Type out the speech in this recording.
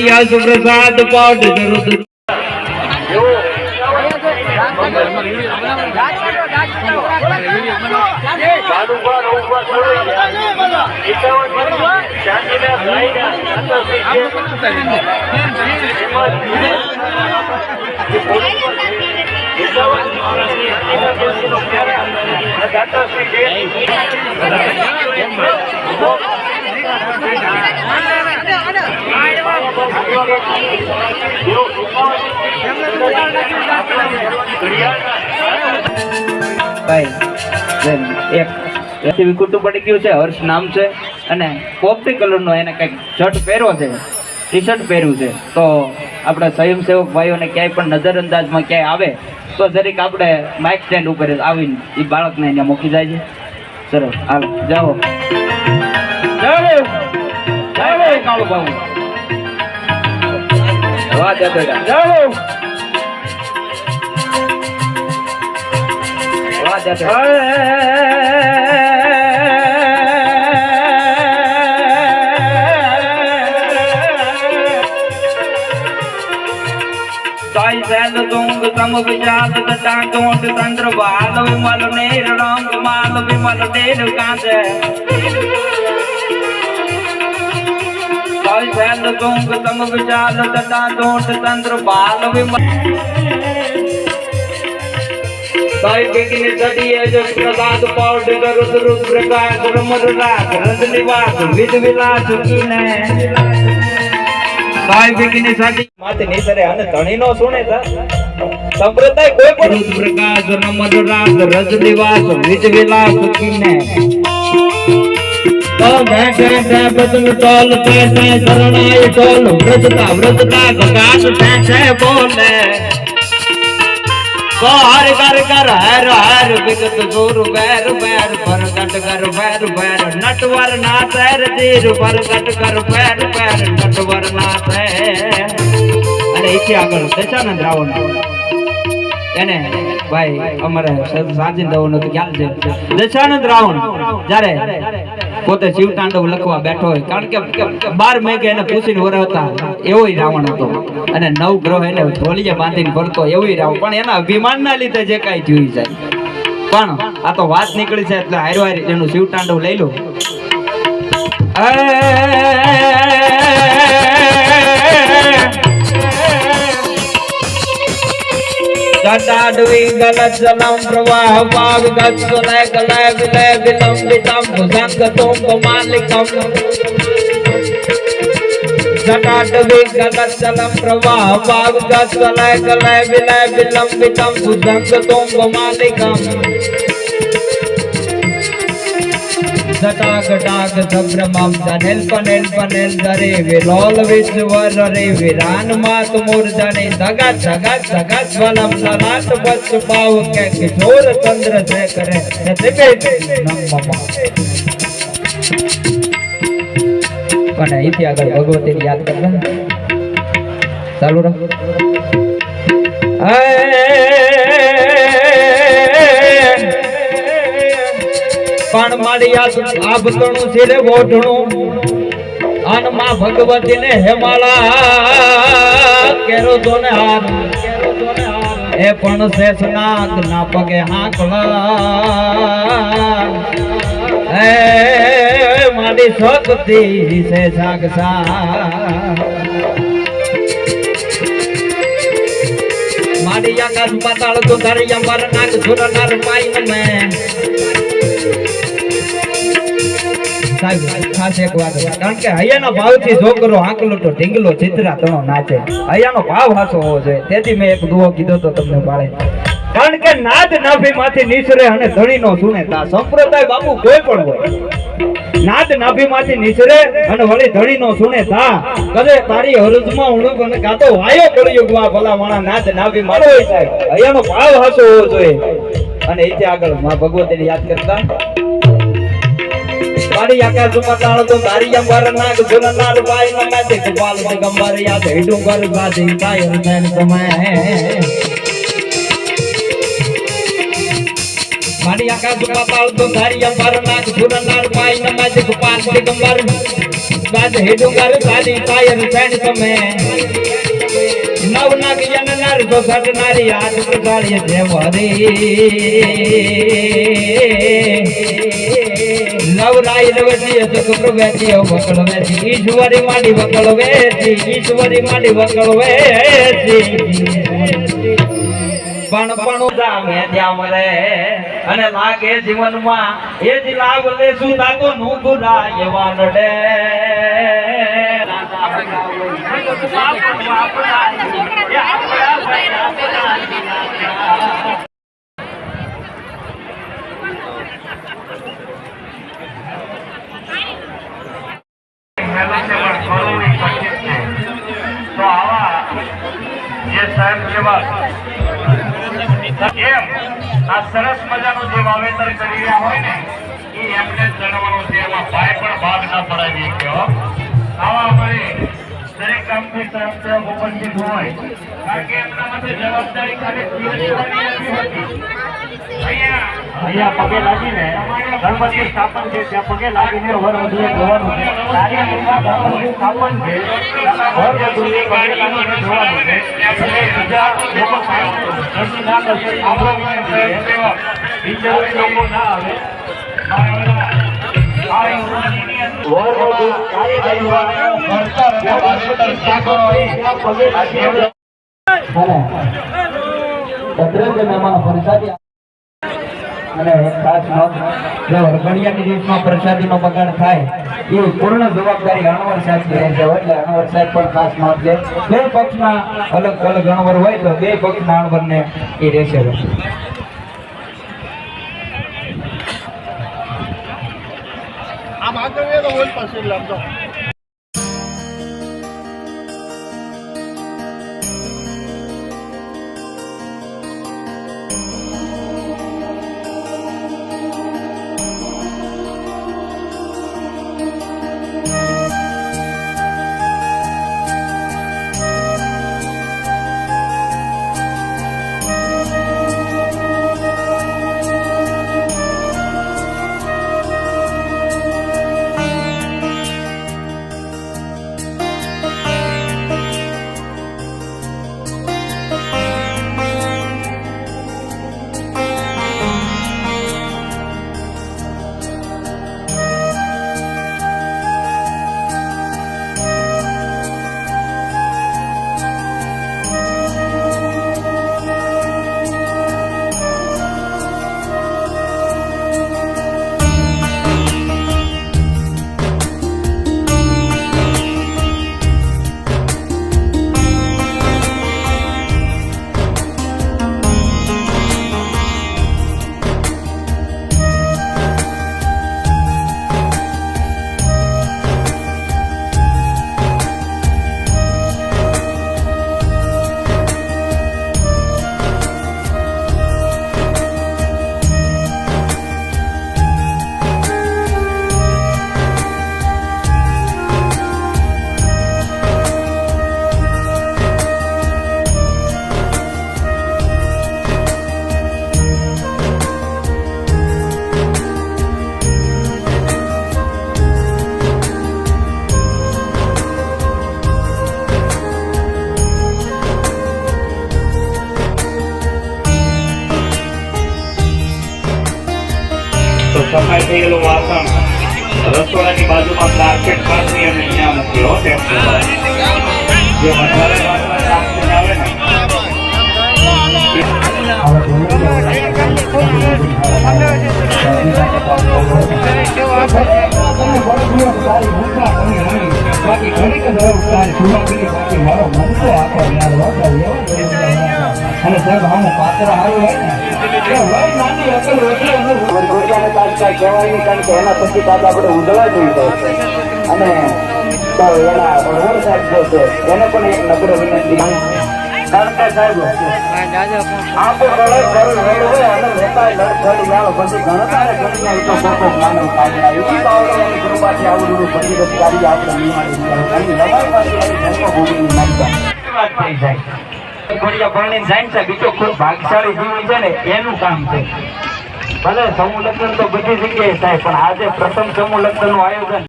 યશ સુપ્રસાદ પાઠ જરૂર બાલુભા રઘુભા એક રેસીપી પડી ગયું છે, હર્ષ નામ છે, અને પોપટી કલરનો એને કંઈક શર્ટ પહેર્યો છે ટી શર્ટ પહેર્યું છે. તો આપણા સ્વયંસેવક ભાઈઓને ક્યાંય પણ નજરઅંદાજમાં ક્યાંય આવે, તો જરીક આપણે માઇક સ્ટેન્ડ ઉપર આવીને એ બાળકને અહીંયા મૂકી જાય છે. સરસ, હાલો, જાઓ. કાળુ બાબુ વાહ દાદા જાઓ વાહ દાદા સાઈ સેલ તુંગ સમ વિજાત તટા કોટ તંત્ર બાલ વિમલ નેર રંગ માલ વિમલ દેવ કાંતે સેલ તુંગ સમ વિજાત તટા દોટ તંત્ર બાલ વિમલ. સાઈ બેગની સદીએ જો પ્રસાદ પાઉડ કરુદ રુદ્ર પ્રકાશ રમર રાગ, રંગ નિવાસ, વિધ વિલાસ કીને ભાઈ બેગની સદી માતે નીસરે અને ધણી નો સુણે તા. સંપ્રદાય કોઈ પણ રુદ્ર પ્રકાશ રમર રાગ રજ નિવાસ, વિધ વિલાસ કીને બદલ ટોલ શરણાય ટોલ વ્રજતા વ્રજતા ગગાસ છે બોલે. કાર કર કર હર હર વિગત ગુરુ બેર બેર પરગટ કર બેર બેર નટવર ના તેર તીર પરગટ કર બેર બેર નટવર ના તે અને આગળ દશાનંદ રાવણ એને ભાઈ અમારે સાજીન રાવણ તો ખ્યાલ છે દશાનંદ રાવણ જ્યારે પોતે શિવ તાંડવ લખવા બેઠો હોય કારણ કે બાર મેઘે એને પૂછીને વરાવતા એવો રાવણ હતો અને નવ ગ્રહ એને ઢોલીએ બાંધીને ભરતો એવો રાવણ પણ એના અભિમાનના લીધે જે કાંઈ જોઈ જાય પણ આ તો વાત નીકળી છે એટલે હારો એનું શિવ તાંડવ લઈ લો જટાડવી ગલત જલમ પ્રવાહ પાગ ગત સુલય ગલય વિલય વિલંબિતમ ભુજંગ તુંગ માલિકમ જટાડવી ગલત જલમ પ્રવાહ પાગ ગત સુલય ગલય વિલય વિલંબિતમ ભુજંગ તુંગ માલિકમ જટાક ટાક સબ્રમમ ધનેલ પનેલ પનેલ દરે વિલોલ વિશ્વર રે વિરાન માત મૂર્ધને ધગત ધગત ધગત વલમ લલાટ વત્સ પાવ કે કિશોર ચંદ્ર છે કરે નતિબે નમમા પણ અહીંથી આગળ ભગવતીને યાદ કરવા ચાલુ રાખ પણ મારી યાદ આભતણું સિરે ઓઢણું અનમાં ભગવતી ને હેમાળા કેરો તોને હાર. એ પણ શેષનાગ ના પગે હાંકલા. એ મારી શક્તિ છે સાગસા મારી આકાશ પાતાળ તો ધરિયા નાગ, સુરનાર પાઈ મેં. સાહેબ ખાસ એક અને અને વળી ધણીનો સુને તા. કદે તારી કાતો વાયો કળયુગમાં ભલા માણા નાદ નાભી મારો હોય સાહેબ. ભાવ હાસો હોવો જોઈએ. અને એથી આગળમાં ભગવતીને યાદ કરતા મારી આકાશ મતાળ તો તારી અંબર નાગ સુરનાર ભાઈ નમે તે ગોપાલ દિગંબર યાદ હિડું કર ગાદી કાયર થેન તમે. મારી આકાશ મતાળ તો તારી અંબર નવ નાગ જન નર તો સટ નારી આજ પ્રસાળીએ દેવ હરી નવરાય રવતી સુખ પ્રવેતી વકળ વેતી ઈશ્વરી માડી વકળ વેચી. ઈશ્વરી માડી વકળ વેચી. પણ પણ જામે ત્યાં મરે અને લાગે જીવનમાં એ જ લાભ લેશું તાકો નું ગુરાય એવા નડે ગામથી ઉપસ્થિત હોય. કારણ કે એમના માટે જવાબદારી ખાલી. અહીંયા પગે લાગીને ગણપતિ સ્થાપન છે ત્યાં પગે લાગીને વર વધુએ જોવાનું છે. કાર્યક્રમમાં સ્થાપન છે વર વધુએ પગે લાગીને જોવાનું છે. બીજા લોકો દર્શન ના કરશે આપણો વિનંતી છે બીજા લોકો ના આવે. અને નો ખાસ નોંધ, જો વરઘડિયાની દિવસમાં પ્રસાદીનો બગાડ થાય એ પૂર્ણ જવાબદારી અણવર સાહેબ રહે છે, એટલે અણવર સાહેબ પણ ખાસ નોંધ લે બે પક્ષના અલગ અલગ અણવર હોય તો બે પક્ષના અણવરને એ રહેશે. ¿Cuánto miedo voy a pasar, Lando? સફાઈ થયેલું વાસણ રસોડાની બાજુમાં કાર્પેટ પાથરી અને અહીંયા મૂકી. હો જે વધારે વાસણ આવે ને. અને સાહેબ આનું પાત્ર સારું હોય ને હોય નાની કહેવાય કારણ કે એના પછી પાછા આપણે ઉજળા જોઈ જાય. અને તો એના વડવડ સાહેબ જે છે એને પણ એક નગર વિનંતી કારણ કે સાહેબ. આપણે રડે ઘર રડવે અને લેતા લડ ઘડી આવો પછી ગણતારે ઘડીને એ તો પોતો માનવ એવી કૃપાથી બધી આપણે લડાઈ આવી માનતા વાત થઈ જાય. ઘોડિયા જાય ને સાહેબ, ખૂબ ભાગશાળી જીવન છે ને એનું કામ છે. ભલે સમૂહ લગ્ન તો બધી જગ્યાએ થાય પણ આજે પ્રથમ સમૂહ લગ્નનું આયોજન